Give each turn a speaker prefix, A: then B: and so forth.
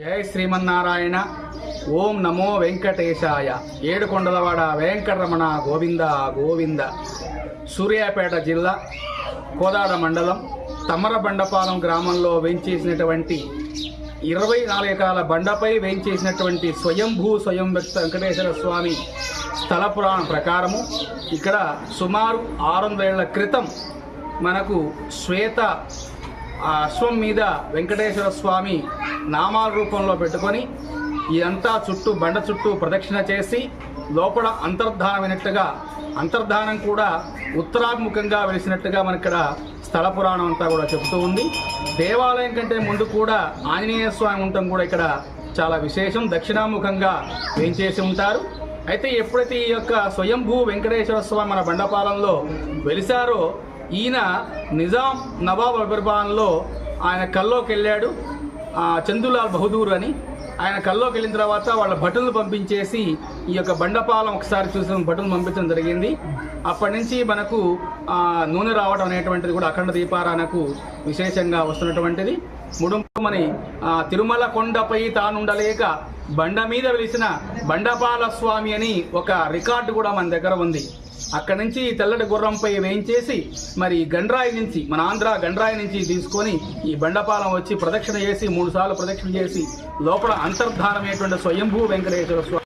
A: జై శ్రీమన్నారాయణ. ఓం నమో వెంకటేశాయ. ఏడుకొండలవాడ వెంకటరమణ గోవింద గోవింద. సూర్యాపేట జిల్లా కోదాడ మండలం తమరబండపాలెం గ్రామంలో వేంచేసినటువంటి ఇరవై నాలుగు ఎకరాల బండపై వేయించేసినటువంటి స్వయంభూ స్వయం వ్యక్త వెంకటేశ్వర స్వామి స్థల పురాణం ప్రకారము ఇక్కడ సుమారు ఆరు వందల క్రితం మనకు శ్వేత ఆ అశ్వం మీద వెంకటేశ్వర స్వామి నామాల రూపంలో పెట్టుకొని ఇదంతా చుట్టూ బండ చుట్టూ ప్రదక్షిణ చేసి లోపల అంతర్ధానమైనట్టుగా అంతర్ధానం కూడా ఉత్తరాభిముఖంగా వెలిసినట్టుగా మన ఇక్కడ స్థల పురాణం అంతా కూడా చెబుతూ ఉంది. దేవాలయం కంటే ముందు కూడా ఆంజనేయ స్వామి ఉండటం కూడా ఇక్కడ చాలా విశేషం. దక్షిణాముఖంగా వేయించేసి ఉంటారు? అయితే ఎప్పుడైతే ఈ యొక్క స్వయంభూ వెంకటేశ్వర స్వామి మన బండపాలెంలో వెలిసారో ఈయన నిజాం నవాబ్ అభిర్భాన్లో ఆయన కల్లోకి వెళ్ళాడు. చందులాల్ బహదూర్ అని. ఆయన కల్లోకి వెళ్ళిన తర్వాత వాళ్ళ భటులను పంపించేసి ఈ యొక్క బండపాలెం ఒకసారి చూసిన భటులను పంపించడం జరిగింది. అప్పటి నుంచి మనకు నూనె రావడం అనేటువంటిది కూడా అఖండ దీపారాణకు విశేషంగా వస్తున్నటువంటిది. ముడుమని తిరుమల కొండపై తానుండలేక బండ మీద వెలిసిన బండపాల స్వామి అని ఒక రికార్డు కూడా మన దగ్గర ఉంది. అక్కడి నుంచి తెల్లటి గుర్రంపై వేయించేసి మరి గండ్రాయి నుంచి మన ఆంధ్ర గండ్రాయి నుంచి తీసుకొని ఈ బండపాలెం వచ్చి ప్రదక్షిణ చేసి మూడు సార్లు ప్రదక్షిణ చేసి లోపల అంతర్ధానమైనటువంటి స్వయంభూ వెంకటేశ్వర స్వామి